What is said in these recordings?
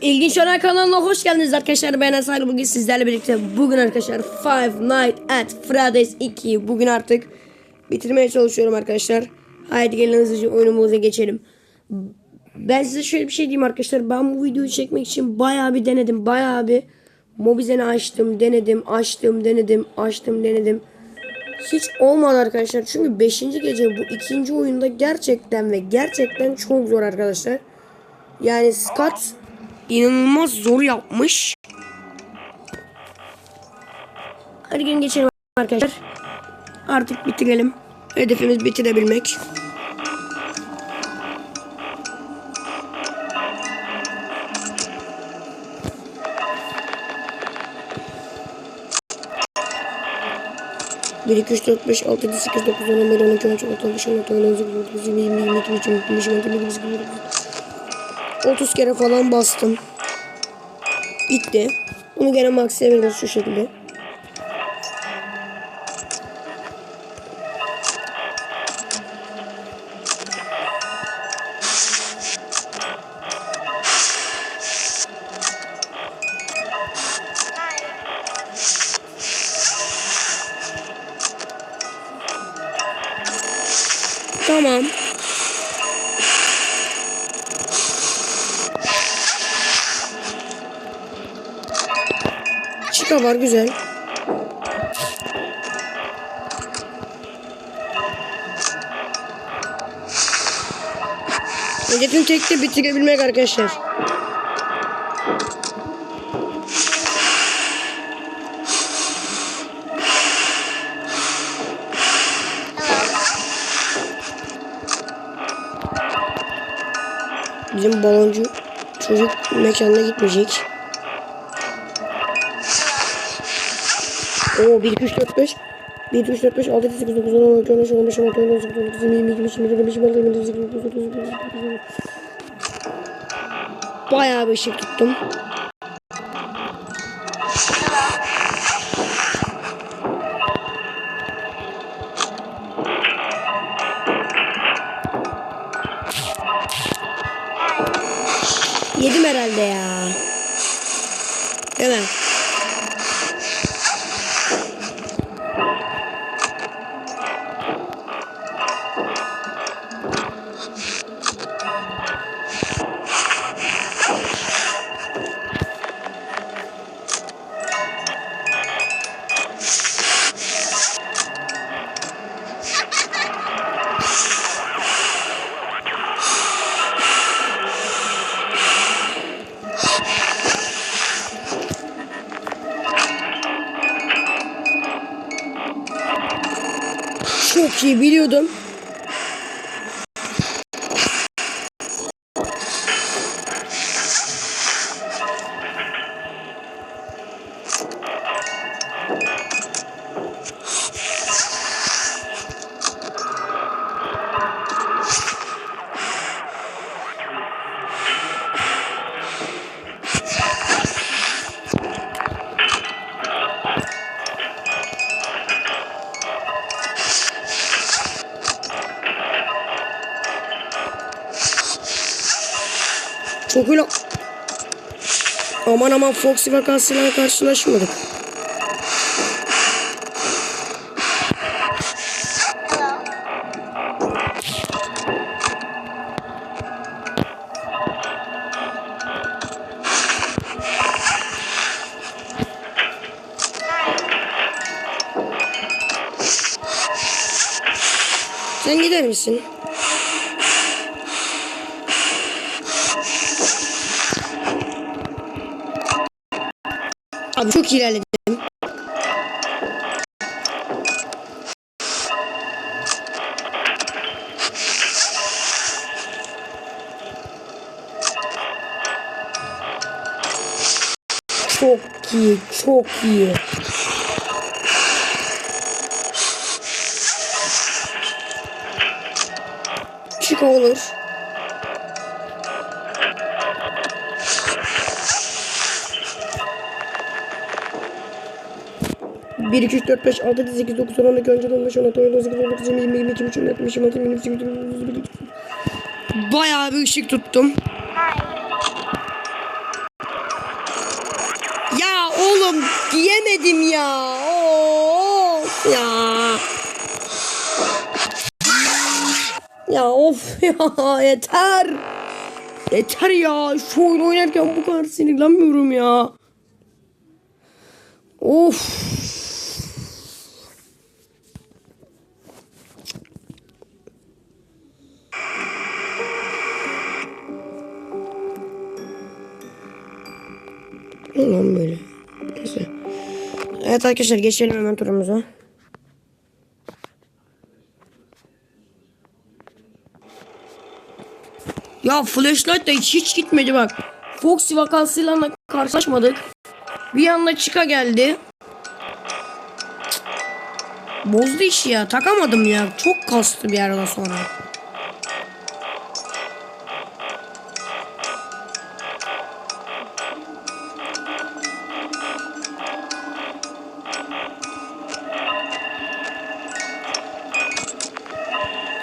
İlginç Öner kanalına hoş geldiniz arkadaşlar. Ben Asal bugün sizlerle birlikte bugün arkadaşlar Five Nights at Freddy's 2 bugün artık bitirmeye çalışıyorum arkadaşlar. Haydi gelin hızlıca oyunumuza geçelim. Ben size şöyle bir şey diyeyim arkadaşlar. Ben bu videoyu çekmek için bayağı bir denedim. Bayağı bir Mobizen'i açtım, denedim, açtım, denedim, açtım, denedim. Hiç olmadı arkadaşlar. Çünkü 5. gece bu ikinci oyunda gerçekten ve gerçekten çok zor arkadaşlar. Yani Scott inanılmaz zor yapmış. Hadi gelin geçelim arkadaşlar. Artık bitirelim. Hedefimiz bitirebilmek. Bir, iki, üç, dört, beş, altı, yedi, sekiz, dokuz, on, on bir, on iki, on üç, on dört, on beş, on altı, on yedi, on sekiz, dokuz, yirmi, yirmi, yirmi iki, yirmi üç, yirmi beş, yirmi altı, yirmi yedi, yirmi sekiz, 30 kere falan bastım. Gitti. Bunu gene max'e veriyoruz şu şekilde. Tamam. Chica var güzel. Hedefim tekte bitirebilmek arkadaşlar. Bizim baloncu çocuk mekanına gitmeyecek. Oo 1 2 3 4 5 1 2 3 4 5 6 7 8 9 10 12 13 15 16 17 18 19 20 22 23 24 25 26 27 28 29 30 31 32 Bayağı bir ışık tuttum. Yedim herhalde ya. Hemen. Çok iyi biliyordum. Çok öyle... Aman aman Foxy vakasıyla karşılaşmadık. Sen gider misin? Abi çok ilerledim. Çok iyi, çok iyi. Çık olur. 1, 2, 3, 4, 5, 6, 7, 8, 9, 10, 12, 13, 15, 16, 17, 18, 19, 20, 20, 22, 23, 24, 25, 26, 27, 28, 29, 30, 31. Bayağı bir ışık tuttum. Ya oğlum diyemedim ya. Of ya. Ya of ya yeter. Yeter ya. Şu oyun oynarken bu kadar sinirlenmiyorum ya. Of. Evet arkadaşlar geçelim hemen turumuza. Ya flashlight da hiç, hiç gitmedi bak. Foxy vakasıyla karşılaşmadık. Bir anda çıka geldi. Bozdu işi ya. Takamadım ya. Çok kastı bir yerden sonra.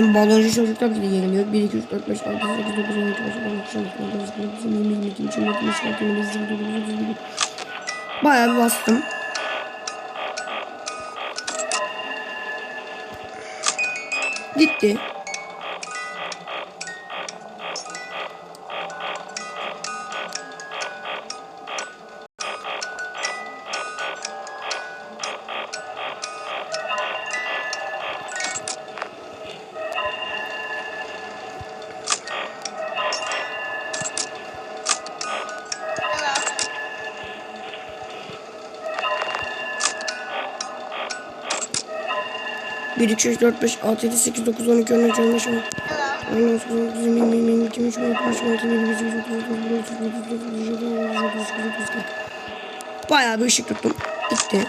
Bizim baloncu çocuklar bile geliyor. 1, 2, 3, 4, 5, 6, 7, 8, 9, 10, 12, 13, 14, 15, 16, 17, 18, 19, 20, 22, 23, 24, 25, 26, 27, 28, 29, 30, Bayağı bir bastım. Gitti. 1, 2, 3, 4, 5, 6, 7, 8, 9, 12, 13, 15, 16, 17, 18, 19, 20, 21, 22, 23, 24, 25, 26, 27, 28, 29, 30, 31, 32, 33, 34, 35, 36, 37, 38, 39, 40. Bayağı bir ışık tuttum. Gitti.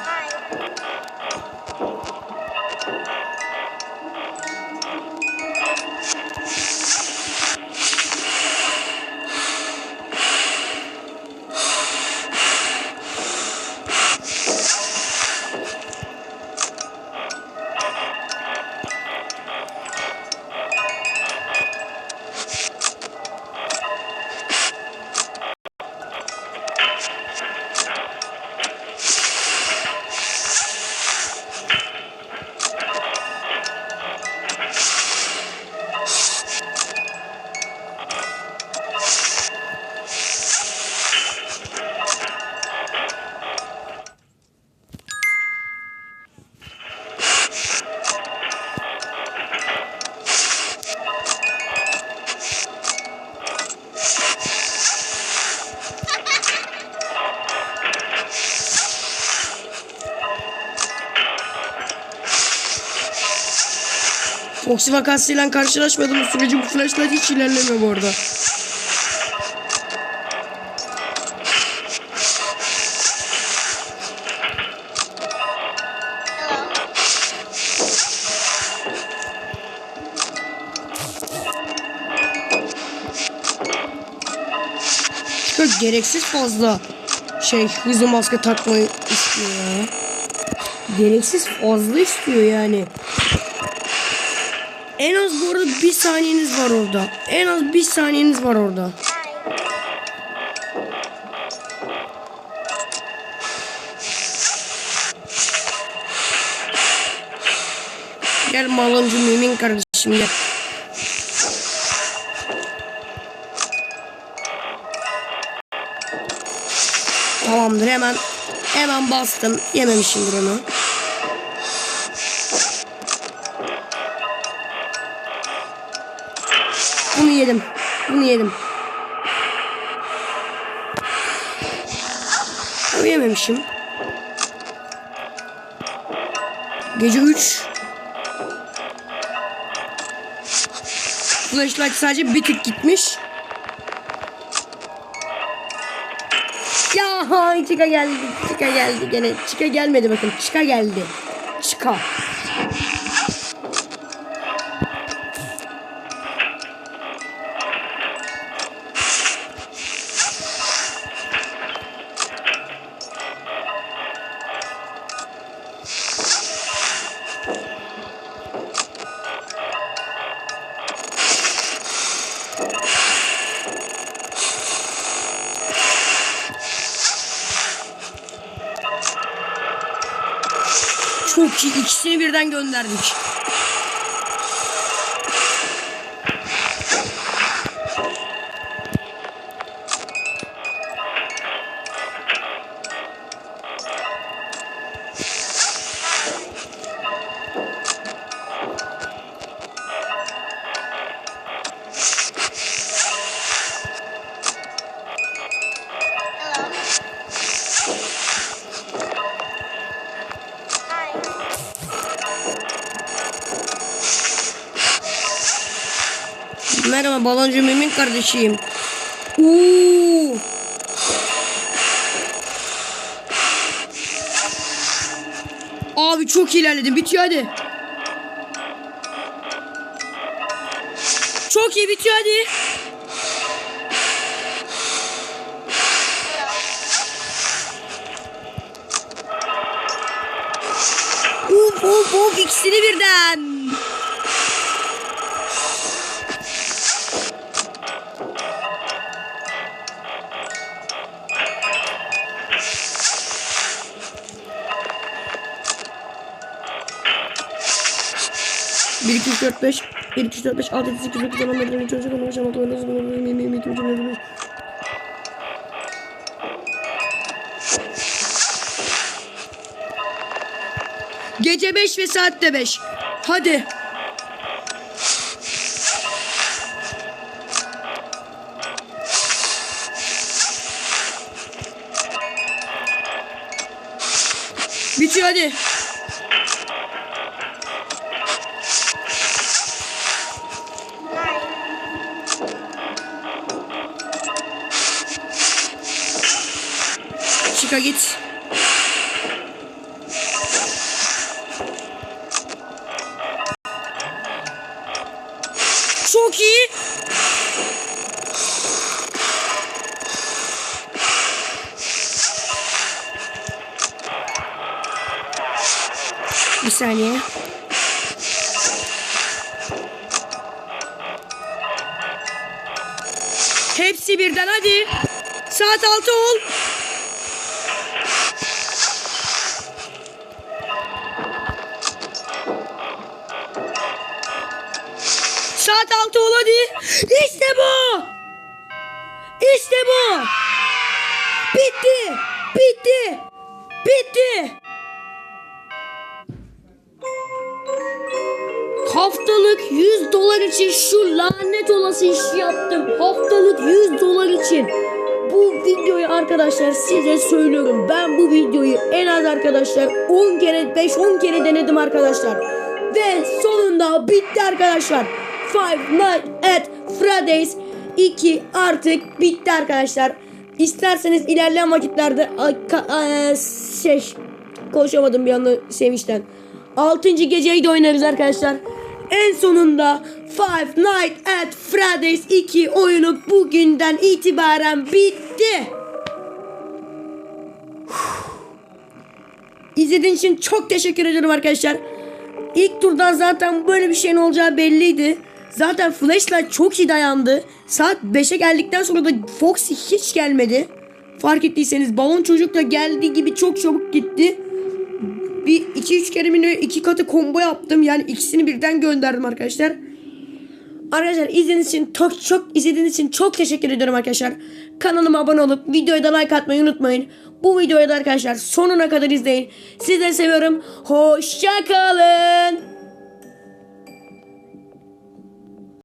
Foxy vakasıyla karşılaşmadığımız sürece bu flashlight hiç ilerlemiyor bu arada. Çok gereksiz fazla şey hızlı maske takmayı istiyor ya. Gereksiz fazla istiyor yani. En az bu arada bir saniyeniz var orada. En az bir saniyeniz var orada. Gel maloncu mümin kardeşim gel. Tamamdır hemen hemen bastım. Yememişimdir onu. Yedim. Bunu yedim. Bunu yememişim. Gece 3. Flashlight sadece bir tık gitmiş. Ya çıka geldi. Çıka geldi gene. Çıka gelmedi bakın. Çıka geldi. Çıka. İyi. İkisini birden gönderdik. Merhaba baloncu Mümin kardeşim. Oo. Abi çok ilerledin. Bitiyor hadi. Çok iyi bitiyor hadi. Uf uf uf ikisini birden. 2 3 4 5 1 2 3 4 5 6 7 8 9 10 11 12 13 14 15 16 17 18 19 20 21 22 23 24 Gece 5 ve saat de 5. Hadi. Bitiyor hadi. Çıka git. Çok iyi. Bir saniye. Hepsi birden hadi. Saat 6 ol. İşte bu. İşte bu. Bitti. Bitti. Bitti. Haftalık 100 dolar için şu lanet olası işi yaptım. Haftalık 100 dolar için. Bu videoyu arkadaşlar size söylüyorum. Ben bu videoyu en az arkadaşlar 10 kere 5-10 kere denedim arkadaşlar. Ve sonunda bitti arkadaşlar. Five Nights at Freddy's 2 artık bitti arkadaşlar. İsterseniz ilerleyen vakitlerde şey konuşamadım bir anda sevinçten. 6. geceyi de oynarız arkadaşlar. En sonunda Five Nights at Freddy's 2 oyunu bugünden itibaren bitti. İzlediğiniz için çok teşekkür ederim arkadaşlar. İlk turdan zaten böyle bir şeyin olacağı belliydi. Zaten Flashlight çok iyi dayandı. Saat 5'e geldikten sonra da Foxy hiç gelmedi. Fark ettiyseniz balon çocuk da geldiği gibi çok çabuk gitti. Bir iki üç kere mi iki katı combo yaptım. Yani ikisini birden gönderdim arkadaşlar. Arkadaşlar izlediğiniz için çok çok izlediğiniz için çok teşekkür ediyorum arkadaşlar. Kanalıma abone olup videoya da like atmayı unutmayın. Bu videoyu da arkadaşlar sonuna kadar izleyin. Sizleri seviyorum. Hoşça kalın.